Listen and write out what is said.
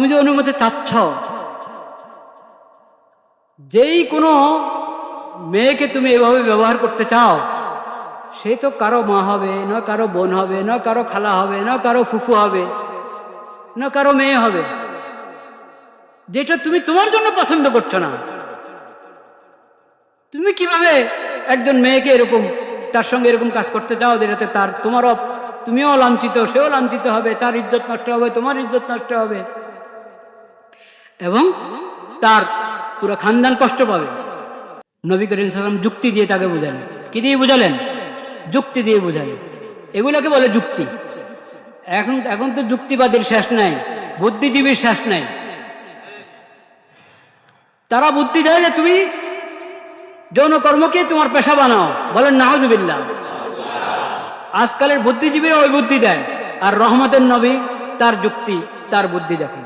তুমি যে অনুমতি চাচ্ছ, যেই কোনো মেয়েকে তুমি এভাবে ব্যবহার করতে চাও, সে তো কারও মা হবে, না কারও বোন হবে, না কারও খালা হবে, না কারও ফুফু হবে, না কারও মেয়ে হবে। যেটা তুমি তোমার জন্য পছন্দ করছ না। তুমি কীভাবে একজন মেয়েকে এরকম, তার সঙ্গে এরকম কাজ করতে চাও, যেটাতে তার তোমারও, তুমিও লাঞ্ছিত, সেও লাঞ্ছিত হবে, তার ইজ্জত নষ্ট হবে, তোমার ইজ্জত নষ্ট হবে। এবং তার পুরো খানদান কষ্ট পাবে। নবী করিম সাল্লাম যুক্তি দিয়ে তাকে বুঝালেন। কি দিয়ে বুঝালেন? যুক্তি দিয়ে বুঝালেন। এগুলোকে বলে যুক্তি। এখন এখন তো যুক্তিবাদীর শেষ নাই, বুদ্ধিজীবীর শেষ নাই। তারা বুদ্ধি দেয় যে তুমি যৌন কর্মকে তোমার পেশা বানাও। বলেন নাহজুবিল্লাহ আজকালের বুদ্ধিজীবীরা ওই বুদ্ধি দেয়। আর রহমতের নবী তার যুক্তি, তার বুদ্ধি দেখেন।